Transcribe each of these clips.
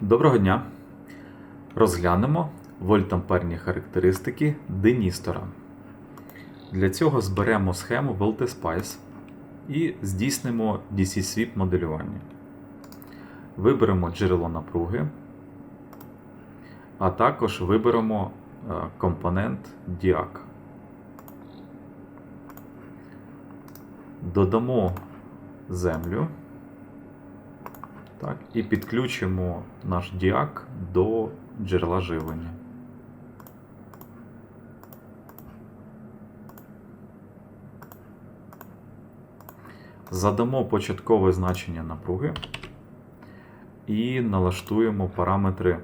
Доброго дня! Розглянемо вольтамперні характеристики деністора. Для цього зберемо схему VLTSpice і здійснимо DC-Sweep моделювання. Виберемо джерело напруги, а також виберемо е, компонент DIAC. Додамо землю. Так, і підключимо наш діак до джерела живлення. Задамо початкове значення напруги і налаштуємо параметри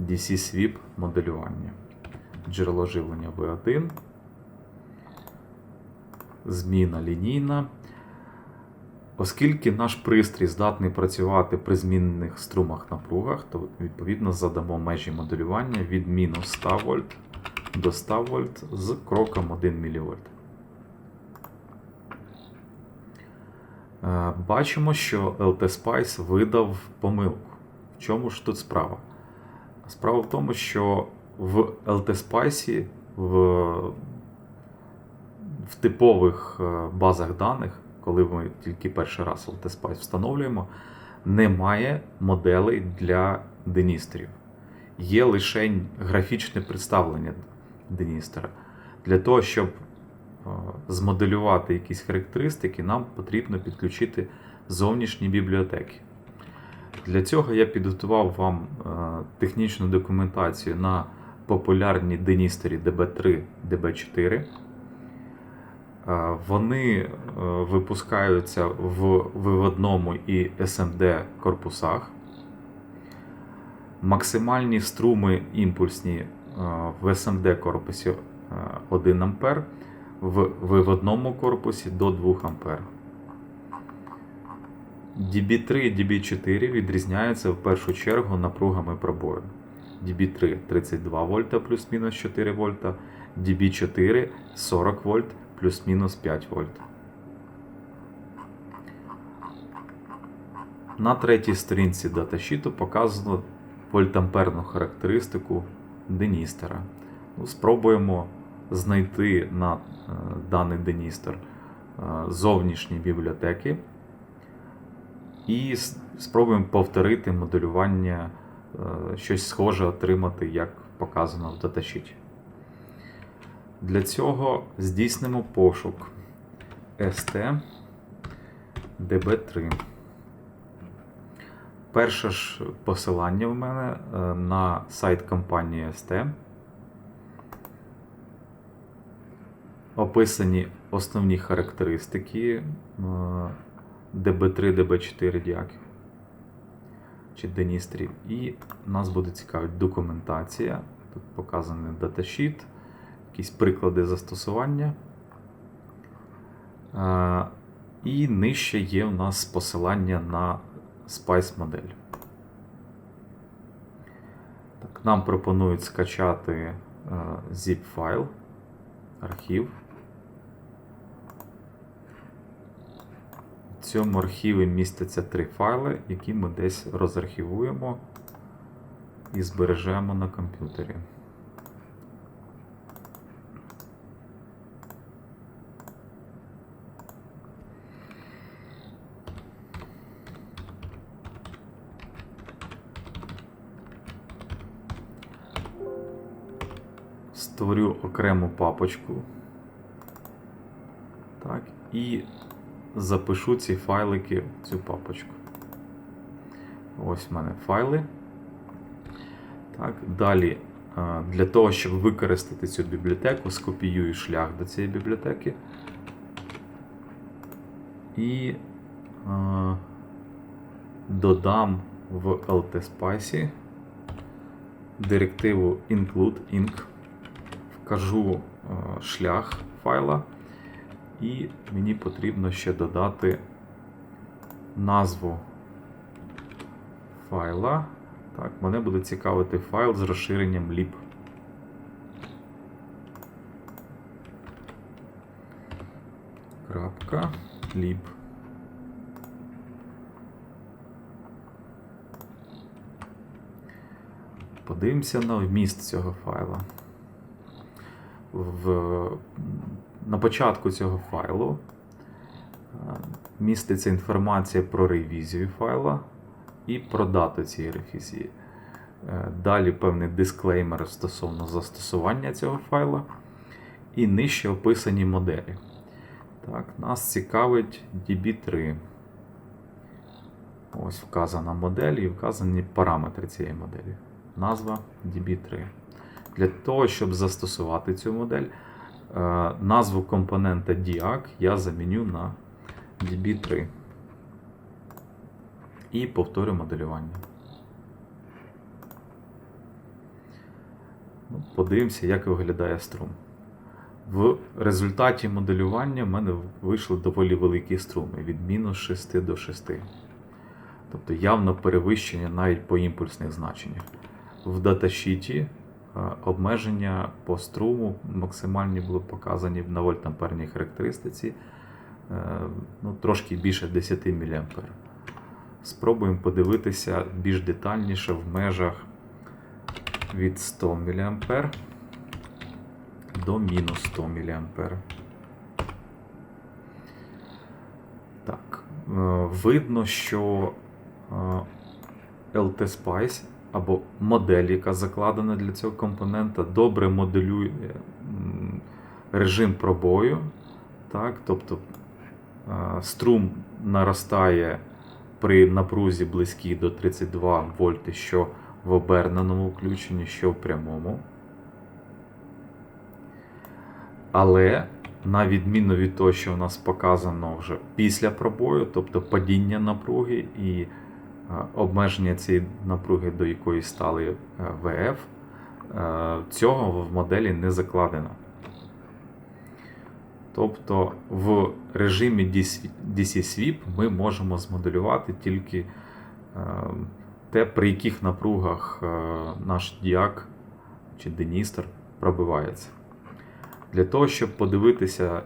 DC-Sweep моделювання. Джерело живлення V1, зміна лінійна. Оскільки наш пристрій здатний працювати при змінних струмах напругах, то відповідно задамо межі моделювання від мінус 100 вольт до 100 вольт з кроком 1 мВ. Е, Бачимо, що LT-Spice видав помилку. В чому ж тут справа? Справа в тому, що в LT-Spice в, в типових е, базах даних коли ми тільки перший раз LTSpice встановлюємо, немає моделей для деністерів. Є лише графічне представлення деністера. Для того, щоб е, змоделювати якісь характеристики, нам потрібно підключити зовнішні бібліотеки. Для цього я підготував вам е, технічну документацію на популярні деністері DB3, DB4. Е, Вони е, випускаються в виводному і SMD корпусах. Максимальні струми імпульсні е, в SMD корпусі 1 А, в виводному корпусі до 2 А. DB3 і DB4 відрізняються в першу чергу напругами пробою. DB3 32 вольта плюс-мінус 4 вольта, DB4 40 вольт плюс-мінус 5 вольт. На третій сторінці даташіту показано вольтамперну характеристику деністера. Ну, Спробуємо знайти на е, даний деністер е, зовнішні бібліотеки і спробуємо повторити моделювання, е, щось схоже отримати, як показано в даташіті. Для цього здійснимо пошук ST DB3. Перше ж посилання в мене е, на сайт компанії ST. Описані основні характеристики е, DB3, DB4 діаків чи деністрів. І нас буде цікавить документація. Тут показаний даташіт якісь приклади застосування. Е, І нижче є у нас посилання на Spice модель. Так, Нам пропонують скачати е, zip файл, архів. В цьому архіві містяться три файли, які ми десь розархівуємо і збережемо на комп'ютері. Створю окрему папочку. Так, і запишу ці файлики в цю папочку. Ось в мене файли. Так, Далі, е, для того, щоб використати цю бібліотеку, скопіюю шлях до цієї бібліотеки. І е, додам в LTSpice директиву include inc вкажу е, шлях файла, і мені потрібно ще додати назву файла. Так, мене буде цікавити файл з розширенням lib. Крапка lib. Подивимося на вміст цього файла. В, на початку цього файлу е, міститься інформація про ревізію файла і про дату цієї ревізії. Е, Далі певний дисклеймер стосовно застосування цього файла. І нижче описані моделі. Так, Нас цікавить DB3. Ось вказана модель і вказані параметри цієї моделі. Назва DB3. Для того, щоб застосувати цю модель, е, назву компонента DIAC я заміню на DB3. І повторю моделювання. Ну, Подивимося, як виглядає струм. В результаті моделювання в мене вийшли доволі великі струми від мінус 6 до 6. Тобто явно перевищення навіть по імпульсних значеннях. В даташіті обмеження по струму максимальні були показані на вольтамперній характеристиці е, ну, трошки більше 10 мА. Спробуємо подивитися більш детальніше в межах від 100 мА до мінус 100 мА. Так, е, видно, що е, LT Spice або модель, яка закладена для цього компонента, добре моделює режим пробою. Так, тобто струм наростає при напрузі близькій до 32 вольти, що в оберненому включенні, що в прямому. Але на відміну від того, що у нас показано вже після пробою, тобто падіння напруги і обмеження цієї напруги, до якої стали е, ВФ, е, цього в моделі не закладено. Тобто в режимі DC-Sweep ми можемо змоделювати тільки те, при яких напругах наш діак чи деністер пробивається. Для того, щоб подивитися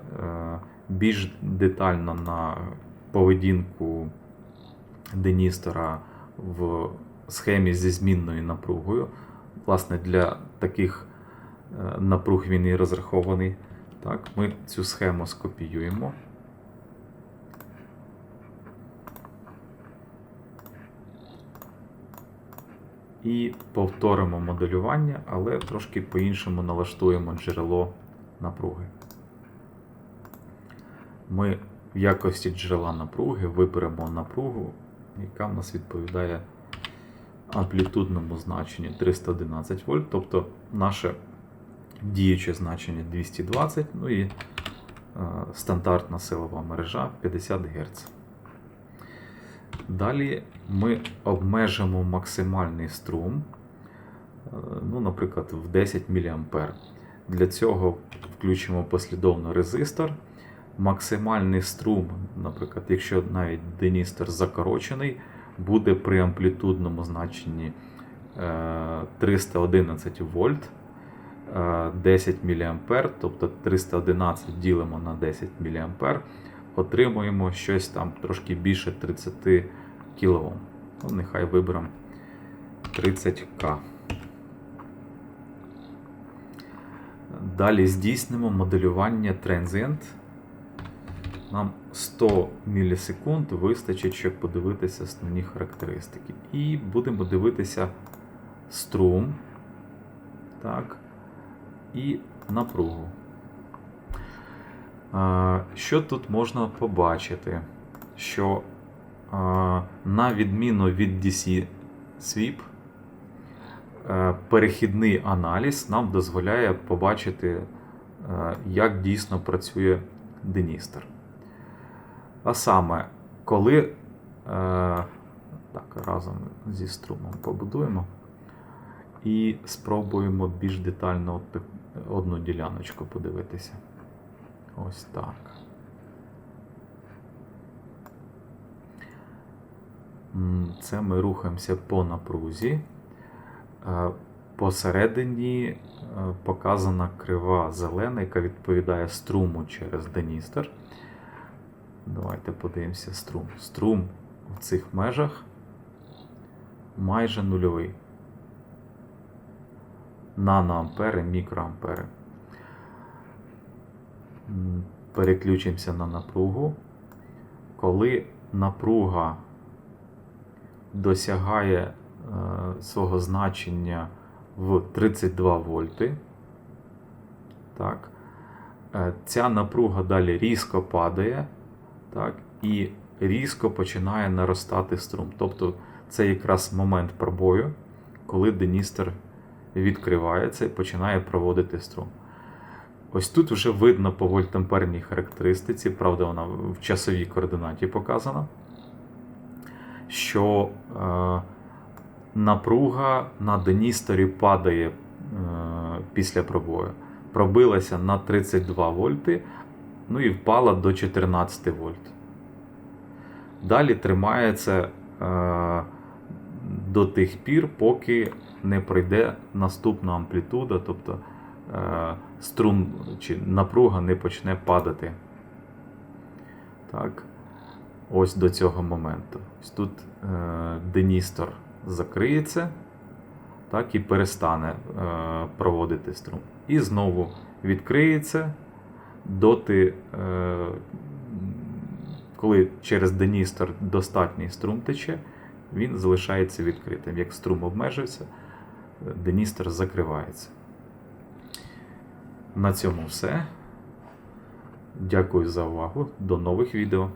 більш детально на поведінку деністера в схемі зі змінною напругою, власне, для таких напруг він і розрахований. Так, Ми цю схему скопіюємо. І повторимо моделювання, але трошки по-іншому налаштуємо джерело напруги. Ми в якості джерела напруги виберемо напругу, яка в нас відповідає амплітудному значенню 311 вольт, тобто наше діюче значення 220, ну і е, стандартна силова мережа 50 Гц. Далі ми обмежимо максимальний струм, е, ну, наприклад, в 10 мА. Для цього включимо послідовно резистор. Максимальний струм, наприклад, якщо навіть деністер закорочений, буде при амплітудному значенні 311 вольт. 10 мА, тобто 311 ділимо на 10 мА, отримуємо щось там трошки більше 30 кОм. Ну, Нехай виберемо 30К. Далі здійснимо моделювання Transient. Нам 100 мілісекунд вистачить, щоб подивитися основні характеристики. І будемо дивитися струм. Так і напругу. Що тут можна побачити? Що на відміну від DC Sweep, перехідний аналіз нам дозволяє побачити, як дійсно працює деністер. А саме, коли так, разом зі струмом побудуємо і спробуємо більш детально одну діляночку подивитися. Ось так. Це ми рухаємося по напрузі. Посередині показана крива зелена, яка відповідає струму через деністер. Давайте подивимося струм. Струм в цих межах майже нульовий. наноампери, мікроампери. Переключимося на напругу. Коли напруга досягає е, свого значення в 32 вольти, так, е, ця напруга далі різко падає, так, і різко починає наростати струм. Тобто це якраз момент пробою, коли деністер відкривається і починає проводити струм. Ось тут вже видно по вольтамперній характеристиці, правда, вона в часовій координаті показана, що е, напруга на деністорі падає е, після пробою. Пробилася на 32 вольти, ну і впала до 14 вольт. Далі тримається е, до тих пір, поки не пройде наступна амплітуда, тобто е, струм чи напруга не почне падати. Так. Ось до цього моменту. Ось тут е, деністор закриється, так, і перестане е, проводити струм. І знову відкриється доти, е, коли через деністор достатній струм тече, він залишається відкритим. Як струм обмежився, деністор закривається. На цьому все. Дякую за увагу. До нових відео.